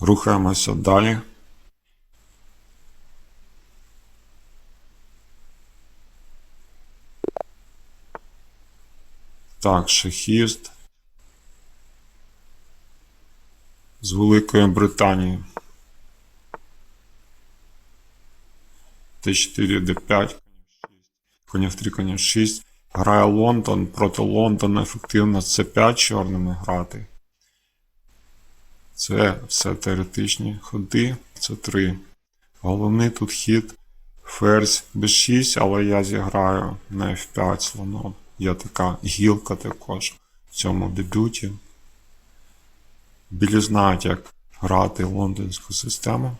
Рухаємося далі. Так, шахіст. З Великої Британії. Т4, Д5, конь F3, конь F6. Грає Лондон проти Лондона ефективно С5 чорними грати. Це все теоретичні ходи. Це 3. Головний тут хід ферзь b6, але я зіграю на F5 слоном. Є така гілка також в цьому дебюті. Білі знають, як грати лондонську систему.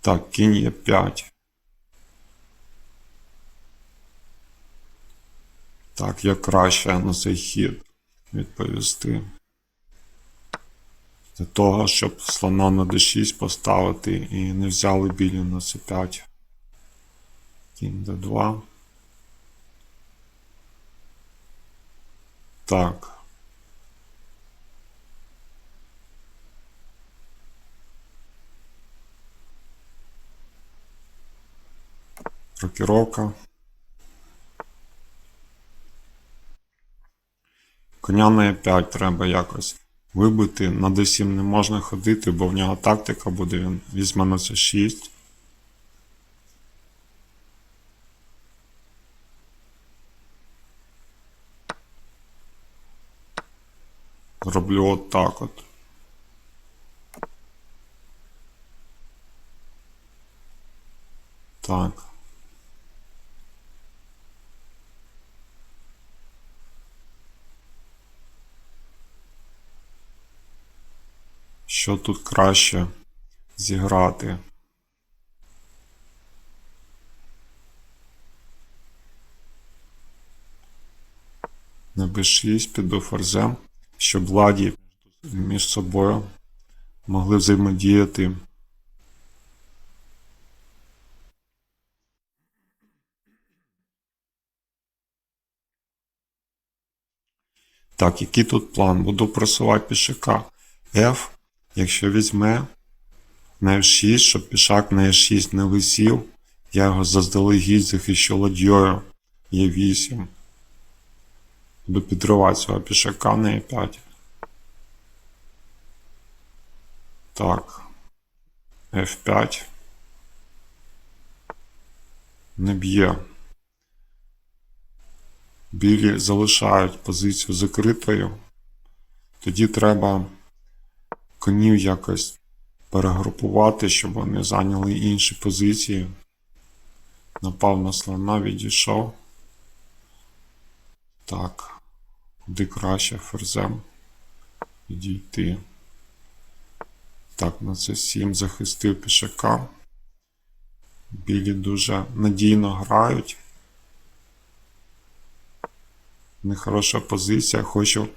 Так, кінь є 5. Так, як краще на цей хід відповісти. Для того, щоб слона на d6 поставити і не взяли білі на c5. Кінь d2. Так. Рокіровка. Коня на e5 треба якось вибити. На d7 не можна ходити, бо в нього тактика буде, він візьме на c6. Роблю от так от. Так. Що тут краще зіграти? На b6 піду ферзем, щоб ладі між собою могли взаємодіяти. Так, який тут план? Буду просувати пішака. F, якщо візьме на F6, щоб пішак на F6 не висів, я його заздалегідь захищу ладьою Е8. Буду підривати цього пішака на E5. Так. F5. Не б'є. Білі залишають позицію закритою. Тоді треба конів якось перегрупувати, щоб вони зайняли інші позиції. Напав на слона, відійшов. Так, куди краще ферзем відійти. Так, на це 7 захистив пішака. Білі дуже надійно грають. Нехороша позиція. Хочу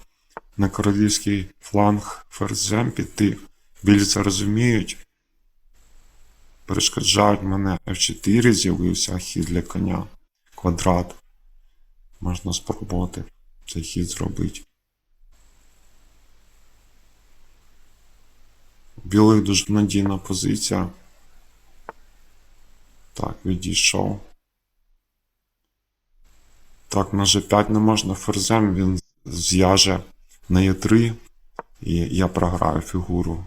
на королівський фланг ферзем піти. Білі це розуміють. Перешкоджають мене F4 з'явився хід для коня. Квадрат. Можна спробувати цей хід зробити. Білих дуже надійна позиція. Так, відійшов. Так, на G5 не можна ферзем, він зв'яже на Е3, і я програю фігуру.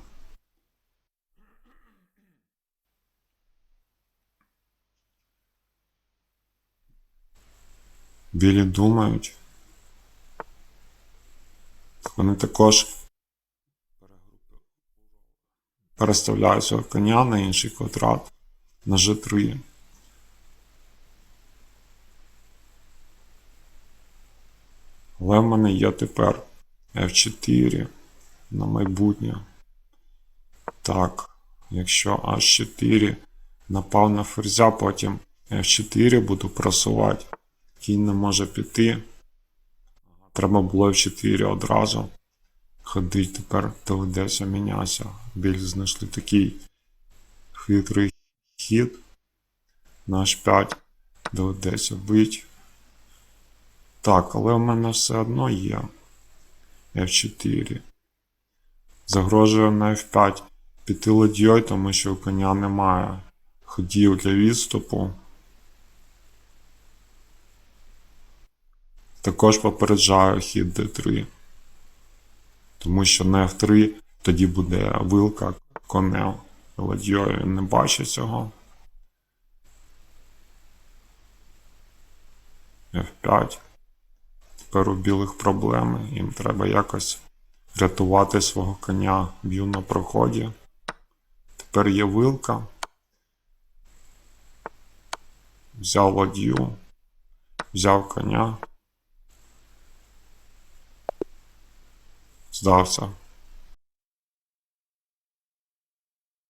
Білі думають. Вони також переставляють свого коня на інший квадрат на G3. Але в мене є тепер F4 на майбутнє. Так, якщо H4 напав на ферзя, потім F4 буду просувати. Кінь не може піти. Треба було F4 одразу. Ходить тепер доведеться мінятися. Біль знайшли такий хитрий хід. На H5 доведеться бить. Так, але в мене все одно є. F4. Загрожує на F5 піти ладьою, тому що у коня немає ходів для відступу. Також попереджаю хід D3. Тому що на F3 тоді буде вилка конем ладьою. Він не бачить цього. F5. Тепер у білих проблеми. Їм треба якось рятувати свого коня. Б'ю на проході. Тепер є вилка. Взяв ладью. Взяв коня. Здався.